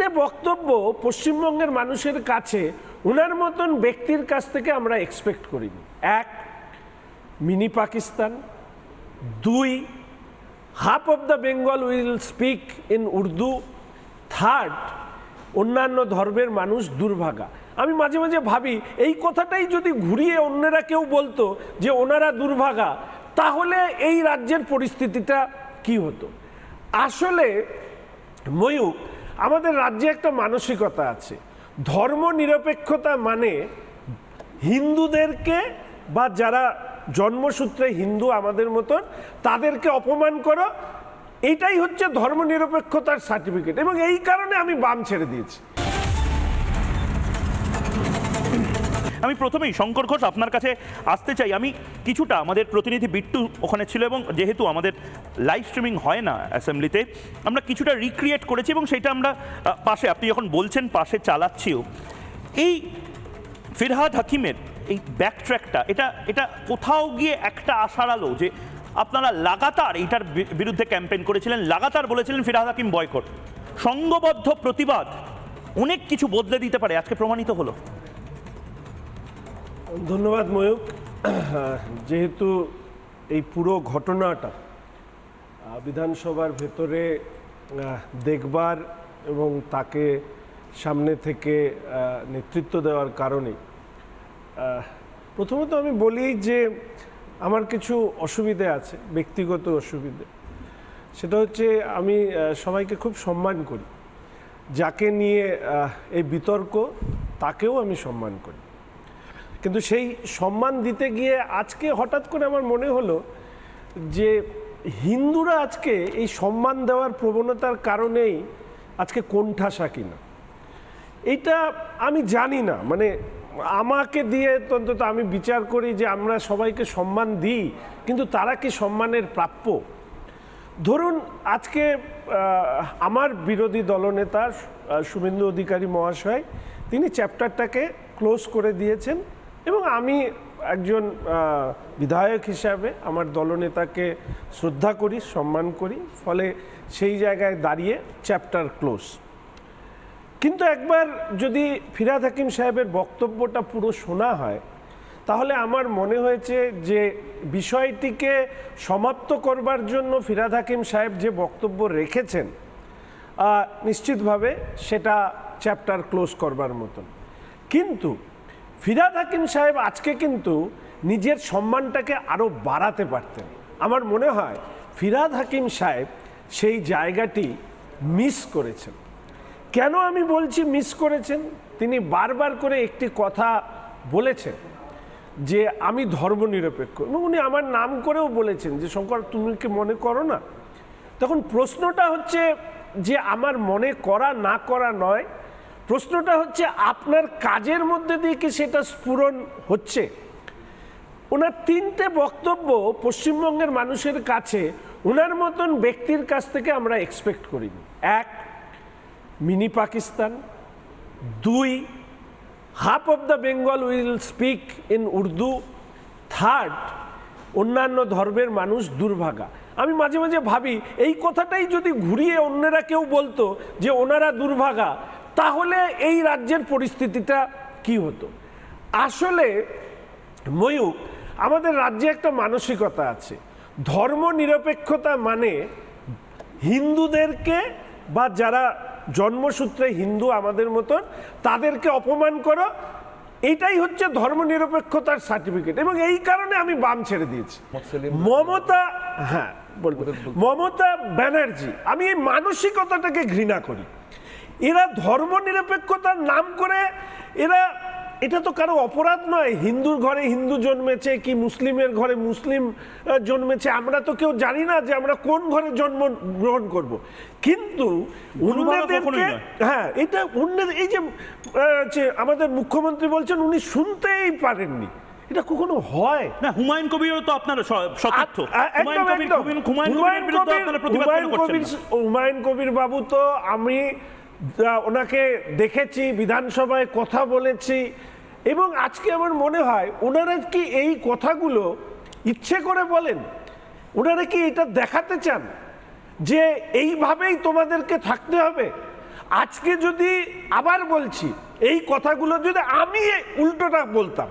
তিনটে বক্তব্য পশ্চিমবঙ্গের মানুষের কাছে ওনার মতন ব্যক্তির কাছ থেকে আমরা এক্সপেক্ট করিনি। এক, মিনি পাকিস্তান। দুই half of the Bengal will speak in Urdu third অন্যান্য ধর্মের মানুষ দুর্ভাগা। আমি মাঝে মাঝে ভাবি, এই কথাটাই যদি ঘুরিয়ে অন্যরা কেউ বলতো যে ওনারা দুর্ভাগা, তাহলে এই রাজ্যের পরিস্থিতিটা কি হতো? আসলে ময়ূক আমাদের রাজ্যে একটা মানসিকতা আছে। ধর্ম নিরপেক্ষতা মানে হিন্দুদেরকে বা যারা জন্মসূত্রে হিন্দু আমাদের মতন, তাদেরকে অপমান করো, এটাই হচ্ছে ধর্মনিরপেক্ষতার সার্টিফিকেট এবং এই কারণে আমি বাম ছেড়ে দিয়েছি। আমি প্রথমেই শঙ্কর ঘোষ আপনার কাছে আসতে চাই। আমি কিছুটা আমাদের প্রতিনিধি বিট্টু ওখানে ছিল এবং যেহেতু আমাদের লাইভ স্ট্রিমিং হয় না অ্যাসেম্বলিতে আমরা কিছুটা রিক্রিয়েট করেছি এবং সেটা আমরা পাশে, আপনি যখন বলছেন পাশে চালাচ্ছিও। এই ফিরহাদ হাকিমের এই ব্যাকট্র্যাকটা এটা এটা কোথাও গিয়ে একটা আশার আলো যে আপনারা লাগাতার এইটার বি- বিরুদ্ধে ক্যাম্পেইন করেছিলেন, লাগাতার বলেছিলেন ফিরহাদ হাকিম বয়কট সংঘবদ্ধ প্রতিবাদ অনেক কিছু বদলে দিতে পারে, আজকে প্রমাণিত হলো। ধন্যবাদ, ময়ূক। যেহেতু এই পুরো ঘটনাটা বিধানসভার ভেতরে দেখবার এবং তাকে সামনে থেকে নেতৃত্ব দেওয়ার কারণে প্রথমত আমি বলি যে আমার কিছু অসুবিধে আছে, ব্যক্তিগত অসুবিধে। সেটা হচ্ছে আমি সবাইকে খুব সম্মান করি। যাকে নিয়ে এই বিতর্ক, তাকেও আমি সম্মান করি। কিন্তু সেই সম্মান দিতে গিয়ে আজকে হঠাৎ করে আমার মনে হলো যে হিন্দুরা আজকে এই সম্মান দেওয়ার প্রবণতার কারণেই আজকে কোণঠাসা কিনা। এটা আমি জানি না। মানে আমাকে দিয়ে অন্তত আমি বিচার করি যে আমরা সবাইকে সম্মান দিই, কিন্তু তারা কি সম্মানের প্রাপ্য? ধরুন আজকে আমার বিরোধী দলনেতা শুভেন্দু অধিকারী মহাশয়, তিনি চ্যাপ্টারটাকে ক্লোজ করে দিয়েছেন। এবং আমি একজন বিধায়ক হিসাবে আমার দলনেতাকে শ্রদ্ধা করি, সম্মান করি, ফলে সেই জায়গায় দাঁড়িয়ে চ্যাপ্টার ক্লোজ। কিন্তু একবার যদি ফিরাদ হাকিম সাহেবের বক্তব্যটা পুরো শোনা হয়, তাহলে আমার মনে হয়েছে যে বিষয়টিকে সমাপ্ত করবার জন্য ফিরাদ হাকিম সাহেব যে বক্তব্য রেখেছেন নিশ্চিতভাবে সেটা চ্যাপ্টার ক্লোজ করবার মতন। কিন্তু ফিরাদ হাকিম সাহেব আজকে কিন্তু নিজের সম্মানটাকে আরও বাড়াতে পারতেন। আমার মনে হয় ফিরাদ হাকিম সাহেব সেই জায়গাটি মিস করেছেন। কেন আমি বলছি মিস করেছেন? তিনি বারবার করে একটি কথা বলেছেন যে আমি ধর্মনিরপেক্ষ। এবং উনি আমার নাম করেও বলেছেন যে, শঙ্কর, তুমি কি মনে করো না? তখন প্রশ্নটা হচ্ছে যে, আমার মনে করা না করা নয় প্রশ্নটা হচ্ছে, আপনার কাজের মধ্যে দিয়ে কি সেটা স্ফুরণ হচ্ছে? ওনার তিনটে বক্তব্য পশ্চিমবঙ্গের মানুষের কাছে ওনার মতন ব্যক্তির কাছ থেকে আমরা এক্সপেক্ট করিনি। এক, মিনি পাকিস্তান। দুই half of the Bengal will speak in Urdu third অন্যান্য ধর্মের মানুষ দুর্ভাগা। আমি মাঝে মাঝে ভাবি, এই কথাটাই যদি ঘুরিয়ে অন্যরা কেউ বলতো যে ওনারা দুর্ভাগা তাহলে এই রাজ্যের পরিস্থিতিটা কি হতো? আসলে ময়ূক আমাদের রাজ্যে একটা মানসিকতা আছে। ধর্ম নিরপেক্ষতা মানে হিন্দুদেরকে বা যারা জন্মসূত্রে হিন্দু আমাদের মতন তাদেরকে অপমান করো এটাই হচ্ছে ধর্মনিরপেক্ষতার সার্টিফিকেট এবং এই কারণে আমি বাম ছেড়ে দিয়েছি। মমতা হ্যাঁ বলব। মমতা ব্যানার্জি আমি এই মানসিকতাটাকে ঘৃণা করি। এরা ধর্মনিরপেক্ষতার নাম করে এরা এটা তো কারও অপরাধ নয় হিন্দুর ঘরে হিন্দু জন্মেছে কি মুসলিমের ঘরে মুসলিম জন্মেছে আমরা তো কেউ জানি না যে আমরা কোন ঘরে জন্ম গ্রহণ করব। কিন্তু অন্যদেরকে হ্যাঁ এটা অন্যদের এই যে আমাদের মুখ্যমন্ত্রী বলছেন উনি শুনতেই পারেননি। এটা কখনো হয়? না হুমায়ুন কবিরও তো আপনার সতীর্থ। হুমায়ুন কবির কবির- কবির- কবির বাবু তো আমি ওনাকে দেখেছি, বিধানসভায় কথা বলেছি, এবং আজকে আমার মনে হয় ওনারা কি এই কথাগুলো ইচ্ছে করে বলেন? ওনারা কি এটা দেখাতে চান যে এইভাবেই তোমাদেরকে থাকতে হবে? আজকে যদি আবার বলছি, এই কথাগুলো যদি আমি উল্টোটা বলতাম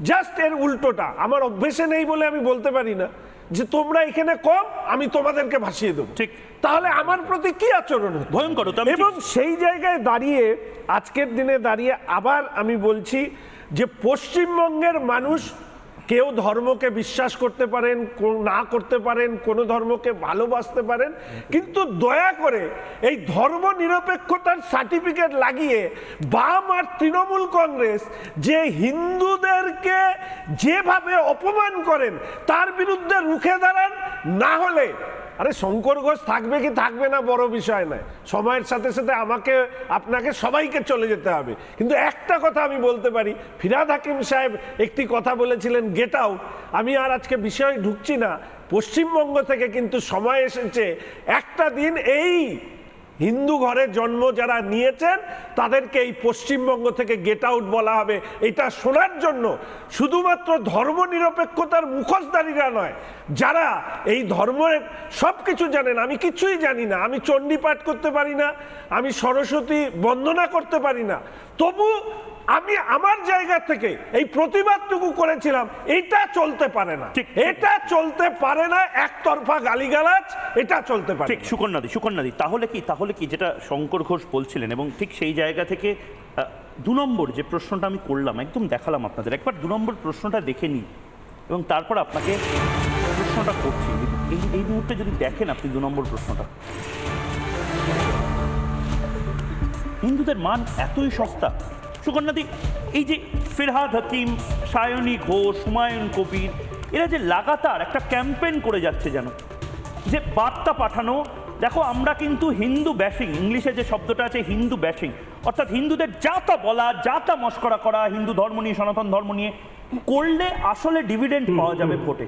জাস্ট এর উল্টোটা। আমার অভ্যেসে নেই বলে আমি বলতে পারি না যে তোমরা এখানে কম আমি তোমাদেরকে ভাসিয়ে দেবো। ঠিক। তাহলে আমার প্রতি কি আচরণ ভয়ঙ্কর এবং সেই জায়গায় দাঁড়িয়ে আজকের দিনে দাঁড়িয়ে আবার আমি বলছি যে পশ্চিমবঙ্গের মানুষ কেউ ধর্মকে বিশ্বাস করতে পারেন না করতে পারেন, কোনো ধর্মকে ভালোবাসতে পারেন, কিন্তু দয়া করে এই ধর্ম নিরপেক্ষতার সার্টিফিকেট লাগিয়ে বাম আর তৃণমূল কংগ্রেস যে হিন্দুদেরকে যেভাবে অপমান করেন, তার বিরুদ্ধে রুখে দাঁড়ান, না হলে আরে শঙ্কর ঘোষ থাকবে কি থাকবে না বড় বিষয় নয়। সময়ের সাথে সাথে আমাকে, আপনাকে সবাইকে চলে যেতে হবে। কিন্তু একটা কথা আমি বলতে পারি, ফিরাদ হাকিম সাহেব একটি কথা বলেছিলেন গেট আউট আমি আর আজকে বিষয়ে ঢুকছি না। পশ্চিমবঙ্গ থেকে কিন্তু সময় এসেছে। একটা দিন এই হিন্দু ঘরে জন্ম যারা নিয়েছেন তাদেরকে এই পশ্চিমবঙ্গ থেকে গেট আউট বলা হবে। এটা শোনার জন্য শুধুমাত্র ধর্ম নিরপেক্ষতার মুখোশধারীরা নয় যারা এই ধর্মের সব কিছু জানেন। আমি কিছুই জানি না। আমি চণ্ডী পাঠ করতে পারি না আমি সরস্বতী বন্দনা করতে পারি না। তবু আমি আমার জায়গা থেকে এই প্রতিবাদটুকু করেছিলাম এটা চলতে পারে না। এটা চলতে পারে না একতরফা গালিগালাজ এটা চলতে পারে ঠিক। সুকন্যাদি সুকন্যাদি তাহলে কি? তাহলে কি যেটা শঙ্কর ঘোষ বলছিলেন এবং ঠিক সেই জায়গা থেকে দু নম্বর যে প্রশ্নটা আমি করলাম, একদম দেখালাম আপনাদের। একবার দু নম্বর প্রশ্নটা দেখে নিই এবং তারপর আপনাকে প্রশ্নটা করছি। এই এই মুহূর্তে যদি দেখেন আপনি দু নম্বর প্রশ্নটা। হিন্দুদের মান এতই সস্তা। সুকন্যাদি এই যে ফেরহাদ হাকিম, সায়নী ঘোষ, হুমায়ুন কবির, এরা যে লাগাতার একটা ক্যাম্পেন করে যাচ্ছে যেন, যে বার্তা পাঠানো দেখো আমরা কিন্তু হিন্দু ব্যাশিং ইংলিশে যে শব্দটা আছে হিন্দু ব্যাশিং অর্থাৎ হিন্দুদের যা তা বলা যা তা মস্করা করা হিন্দু ধর্ম নিয়ে সনাতন ধর্ম নিয়ে করলে আসলে ডিভিডেন্ড পাওয়া যাবে ভোটে।